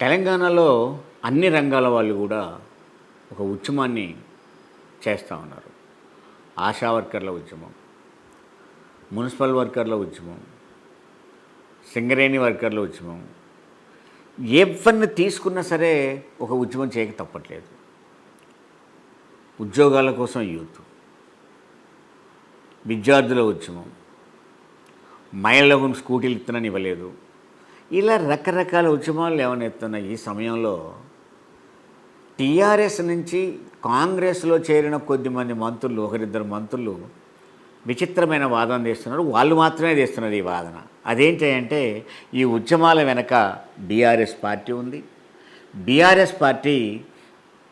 తెలంగాణలో అన్ని రంగాల వాళ్ళు కూడా ఒక ఉద్యమాన్ని చేస్తూ ఉన్నారు. ఆశా వర్కర్ల ఉద్యమం మున్సిపల్ వర్కర్ల ఉద్యమం సింగరేణి వర్కర్ల ఉద్యమం. ఎవరిని తీసుకున్నా సరే ఒక ఉద్యమం చేయక తప్పట్లేదు. ఉద్యోగాల కోసం యూత్ విద్యార్థుల ఉద్యమం. మహిళలకు స్కూటీలు ఇస్తున్నాను ఇవ్వలేదు. ఇలా రకరకాల ఉద్యమాలు లేవనెత్తున్న ఈ సమయంలో? టీఆర్ఎస్ నుంచి కాంగ్రెస్లో చేరిన కొద్దిమంది మంత్రులు ఒకరిద్దరు మంత్రులు విచిత్రమైన వాదన చేస్తున్నారు. వాళ్ళు మాత్రమే చేస్తున్నారు ఈ వాదన. అదేంటి అంటే ఈ ఉద్యమాల వెనక బీఆర్ఎస్ పార్టీ ఉంది. బీఆర్ఎస్ పార్టీ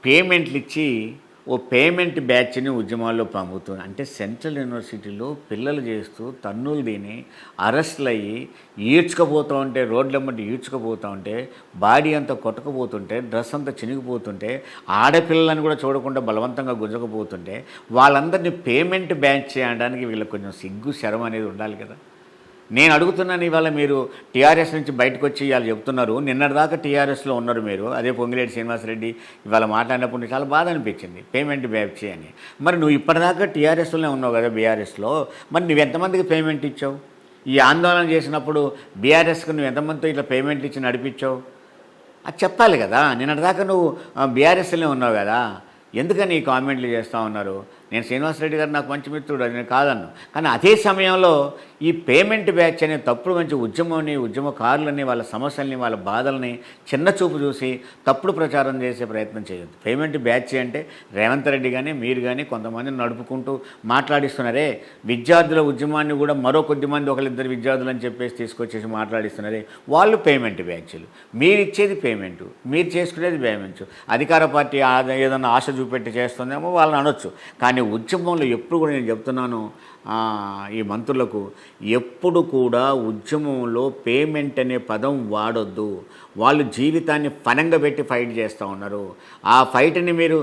పేమెంట్లు ఇచ్చి ఓ పేమెంట్ బ్యాచ్ని ఉద్యమాల్లో పంపుతుంది అంటే సెంట్రల్ యూనివర్సిటీలో పిల్లలు చేస్తూ తన్నులు తిని అరెస్టులు అయ్యి ఈడ్చుకపోతూ ఉంటే రోడ్లమ్మటి ఈడ్చుకపోతూ ఉంటే బాడీ అంతా కొట్టకపోతుంటే డ్రెస్ అంతా చినిగిపోతుంటే ఆడపిల్లలను కూడా చూడకుండా బలవంతంగా గుంజకపోతుంటే వాళ్ళందరినీ పేమెంట్ బ్యాచ్ చేయడానికి వీళ్ళకి కొంచెం సిగ్గు శరం అనేది ఉండాలి కదా. నేను అడుగుతున్నాను ఇవాళ మీరు టీఆర్ఎస్ నుంచి బయటకు వచ్చి ఇవాళ చెప్తున్నారు. నిన్నటిదాకా టీఆర్ఎస్లో ఉన్నారు మీరు. అదే పొంగిరెడ్డి శ్రీనివాసరెడ్డి ఇవాళ మాట్లాడినప్పుడు చాలా బాధ అనిపించింది. పేమెంట్ బ్యాప్చి అని. మరి నువ్వు ఇప్పటిదాకా టీఆర్ఎస్లోనే ఉన్నావు కదా బీఆర్ఎస్లో. మరి నువ్వు ఎంతమందికి పేమెంట్ ఇచ్చావు? ఈ ఆందోళన చేసినప్పుడు బీఆర్ఎస్కి నువ్వు ఎంతమందితో ఇట్లా పేమెంట్ ఇచ్చి నడిపించావు? అది చెప్పాలి కదా. నిన్నటిదాకా నువ్వు బీఆర్ఎస్లోనే ఉన్నావు కదా. ఎందుకని ఈ కామెంట్లు చేస్తూ ఉన్నారు? నేను శ్రీనివాసరెడ్డి గారు నాకు మంచి మిత్రుడు అది నేను కాదన్ను. కానీ అదే సమయంలో ఈ పేమెంట్ బ్యాచ్ అనే తప్పుడు మంచి ఉద్యమాన్ని ఉద్యమకారులని వాళ్ళ సమస్యల్ని వాళ్ళ బాధల్ని చిన్న చూపు చూసి తప్పుడు ప్రచారం చేసే ప్రయత్నం చేయొద్దు. పేమెంట్ బ్యాచ్ అంటే రేవంత్ రెడ్డి కానీ మీరు కానీ కొంతమందిని నడుపుకుంటూ మాట్లాడిస్తున్నారే. విద్యార్థుల ఉద్యమాన్ని కూడా మరో కొద్ది మంది ఒకరిద్దరు విద్యార్థులు అని చెప్పేసి తీసుకొచ్చేసి మాట్లాడిస్తున్నారే. వాళ్ళు పేమెంట్ బ్యాచ్లు. మీరు ఇచ్చేది పేమెంట్. మీరు చేసుకునేది పేమెంట్. అధికార పార్టీ ఆ- ఏదన్నా ఆశ చూపెట్టి చేస్తుందేమో వాళ్ళని అనొచ్చు. కానీ ఉద్యమంలో ఎప్పుడు కూడా నేను చెప్తున్నాను ఈ మంత్రులకు ఎప్పుడు కూడా ఉద్యమంలో పేమెంట్ అనే పదం వాడొద్దు. వాళ్ళు జీవితాన్ని పనంగా పెట్టి ఫైట్ చేస్తూ ఉన్నారు. ఆ ఫైట్ని మీరు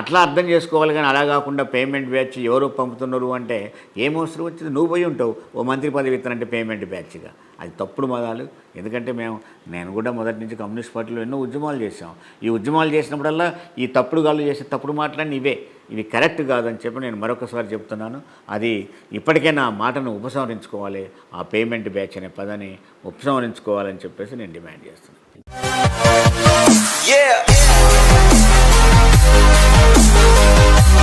అట్లా అర్థం చేసుకోవాలి కానీ అలా కాకుండా పేమెంట్ బ్యాచ్ ఎవరు పంపుతున్నారు అంటే ఏమవసరం వచ్చింది? నువ్వు పోయి ఉంటావు. ఓ మంత్రి పదవి ఇస్తానంటే పేమెంట్ బ్యాచ్గా. అది తప్పుడు మదాలు ఎందుకంటే మేము నేను కూడా మొదటి నుంచి కమ్యూనిస్ట్ పార్టీలో ఎన్నో ఉద్యమాలు చేశాం. ఈ ఉద్యమాలు చేసినప్పుడల్లా ఈ తప్పుడు గాళ్ళు చేసే తప్పుడు మాటలన్నీ ఇవే. ఇవి కరెక్ట్ కాదని చెప్పి నేను మరొకసారి చెప్తున్నాను. అది ఇప్పటికైనా ఆ మాటను ఉపసంహరించుకోవాలి. ఆ పేమెంట్ బ్యాచ్ అనే పదాన్ని ఉపసంహరించుకోవాలని చెప్పేసి నేను డిమాండ్ చేస్తున్నాను.